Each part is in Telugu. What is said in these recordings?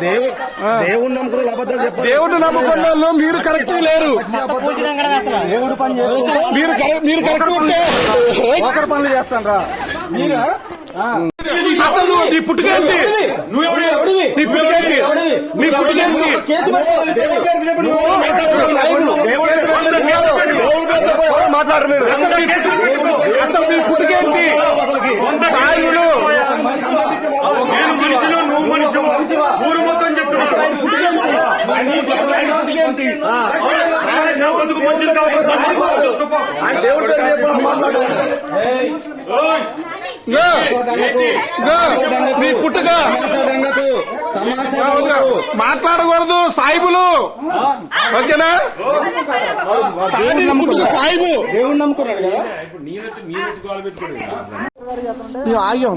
దేవు- దేవుణ్ణి నమ్ముకుని అబద్ధాలు చెప్పారు. దేవుడు నమ్ముకున్న వాళ్ళు మీరు కరెక్ట్ లేరు. దేవుడు పని చేసుకుంటే మీరు కరెక్ట్ మీరు కరెక్ట్ ఉంటే. ఒకరి పనులు చేస్తాను రా. మీరు? అసలు నువ్వు నీ పుట్టుకేంటి? నువ్వు ఎవడివి? నీ పుట్టుకేంటి? నీ పుట్టుకేంటి? దేవుడి. దేవుడి దేవుడి మాట్లాడరు మీరు అసలు నీ పుట్టుకేంటి సాయుడు నేను మనిషిలో నువ్వు మనిషి ఊరు మొత్తం చెప్తున్నా మంచిది పుట్టుక. మాట్లాడకూడదు సాయిబులు. ఓకేనా? సాయిబు. దేవుడు నమ్ముకున్నాడు కదా? ఆగాం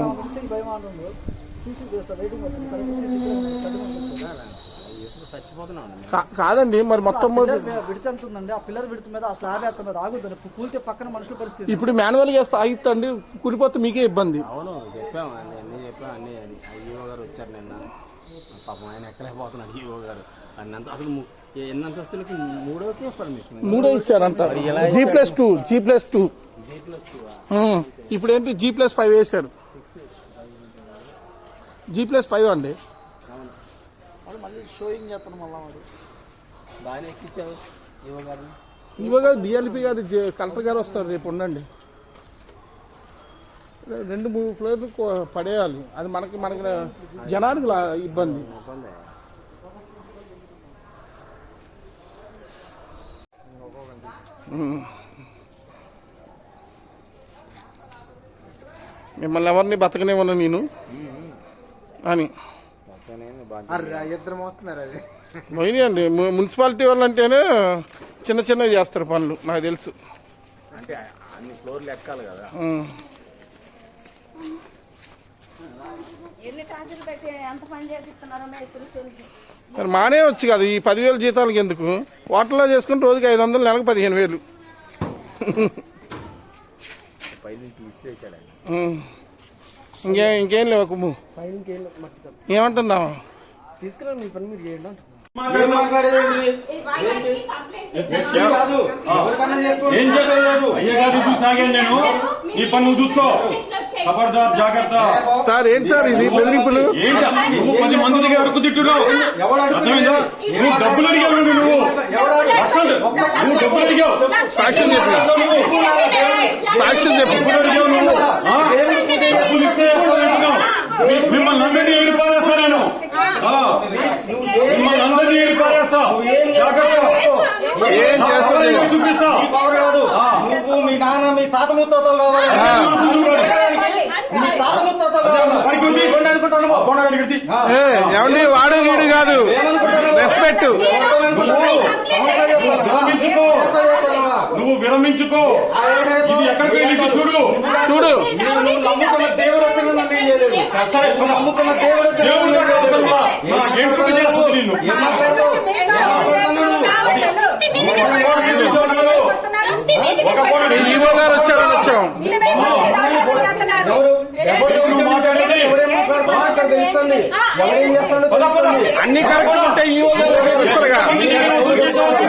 కా- కాదండి మరి మొత్తం ఆ విడత మీద ఆ స్లాబ్ ఎంత మీద ఆగుతుంది కూలితే పక్కన మనుషుల పరిస్థితి. ఇప్పుడు మాన్యువల్ చేస్తే ఆగిద్దండి కూలిపోతే మీకే ఇబ్బంది. అవును చెప్పాము అన్ని అన్ని చెప్పాము అన్ని అని ఈఓ గారు వచ్చారు నిన్న. పాపం ఆయన ఎక్కలేకపోతున్నాడు ఈఓ గారు. అన్నంత అసలు ఎన్ని అంతస్తులకి మూడోకే పర్మిషన్ మూడే ఇచ్చారంట. G plus two G plus two ఇప్పుడు ఏంటి జీ ప్లస్ ఫైవ్ వేశారు. జీ ప్లస్ ఫైవ్ అండి. షోయింగ్ చేస్తాను మళ్ళీ వాడు. బాగానే ఎక్కించారు. ఈఓ గారు. ఇవ్వగా డిఎల్పి గారు కలెక్టర్ గారు వస్తారు రేపు ఉండండి. రెండు మూడు ఫ్లోర్లు పడేయాలి. అది మనకి మనకి జనానికి లా- ఇబ్బంది. మిమ్మల్ని ఎవరిని బతకనివ్వను నేను. అని. ఇద్దరు మోస్తున్నారు అది. పోయినాయండి మున్సిపాలిటీ వాళ్ళు అంటేనే చిన్న చిన్నవి చేస్తారు పనులు నాకు తెలుసు. అంటే అన్ని ఫ్లోర్లు ఎక్కాలి కదా. ఉమ్. ఎన్ని టార్చర్లు పెట్టి ఎంత పని చేపిస్తున్నారో మేము తెలుస్తుంది. మరి మానే వచ్చు కదా ఈ పదివేల జీతాలకి ఎందుకు? హోటల్లో చేసుకుని రోజుకి ఐదు వందలు నెలకు పదిహేను వేలు. ఇంకే ఇంకేం లేవు కుమ్ము ఏమంటున్నావు? తీసుకురా మీ పని మీరు చేయండి అంటున్నా. ఏం చేయలేదు అయ్యగారు చూసాగాను నేను. నీ పని నువ్వు చూసుకో. ఖబర్దార్ జాగ్రత్త. సార్ ఏంటి సార్ ఇది? బెదిరింపులు? ఏంటి? నువ్వు పది మంది దగ్గర అడుగు తిట్టున్నావు నువ్వు డబ్బులు అడిగావు నువ్వు. లక్షలు నువ్వు డబ్బులు అడిగావు. సాక్ష్యం చెప్పు. సాక్ష్యం చెప్పు డబ్బులు అడిగావు నువ్వు ఆ? డబ్బులు ఇస్తే ఎప్పుడు అంటున్నావు? మీ- మిమ్మల్ని అందరినీ ఏరిపారేస్తా నేను ఆ, మిమ్మల్ని అందరినీ ఏరిపారేస్తా జాగ్రత్త ఏం చేస్తుంది. నువ్వు మీ నాన్న మీ తాత ముత్తాతలు మీ తాత ఏమండి వాడు వీడు కాదు. రెస్పెక్ట్ నువ్వు విరమించుకో. ఇది ఎక్కడికి వెళ్ళి చూడు. చూడు. నమ్ముకున్న దేవుడు వచ్చిన నమ్ముకున్న దేవుడు వచ్చిన దేవుడు నన్ను ఏం చేయలేడు. కావాలమ్మా. నా ఎంటుకు చేస్తుంది నిన్ను ఏం మాట్లాడతావు? ఈవో గారు వచ్చారని వచ్చాం నువ్వు మాట్లాడేది ఎవరేం మాట్లాడతావు? అక్కడ తెలుస్తుంది. ఎవరేం చేస్తాడో పద, పద. తెలుస్తుంది. అన్ని కరెక్ట్ ఉంటే ఈవో గారు చేపిస్తారుగా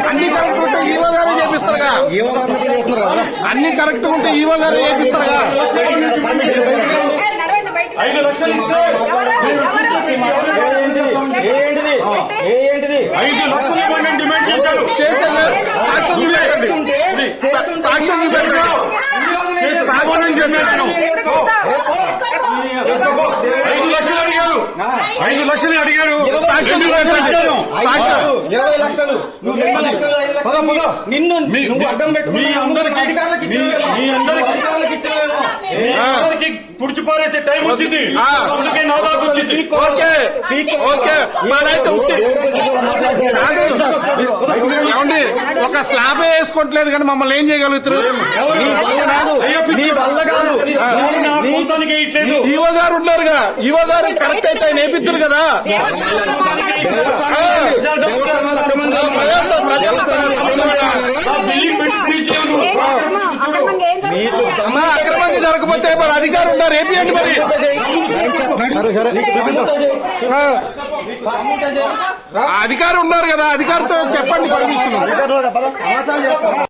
అన్ని కరెక్ట్ ఉంటే ఈవో గారు చేపిస్తారుగా? అన్ని కరెక్ట్ ఉంటే ఈవో గారు చేపిస్తారుగా? ఐదు లక్షలు ఇస్తే ఏంటిది ఏంటిది ఏంటిది ఐదు లక్షలు ఇవ్వండి అని డిమాండ్ చేశాడు చేసేది సాక్ష్యం చూపించండి సాక్ష్యం చూపించండి సాక్ష్యం చెప్పాను ఐదు లక్షలు అడిగారు ఐదు లక్షలు అడిగారు సాక్ష్యం చూపించండి సాక్ష్యం ఇరవై లక్షలు. నువ్వు రెండు లక్షలు ఐదు పద, లక్షలు. పద. నిన్ను నువ్వు అడ్డం పెట్టుకుని అధికారులకు టైం వచ్చింది. ఓకే. ఓకే. మాదైతే. ఏమండి? ఒక స్లాబ్ వేసుకోవట్లేదు కానీ మమ్మల్ని ఏం చేయగలుగుతారు నీ వల్ల కాదు. ఈవో గారు ఉన్నారుగా. ఈవో గారు కరెక్ట్ అయితే ఆయన వేపిద్దరు కదా. అక్రమంగా జరగకపోతే మరి అధికారులు ఉన్నారు ఏపీయండి మరి. ఆ అధికారి ఉన్నారు కదా అధికారితో చెప్పండి పర్మిషన్.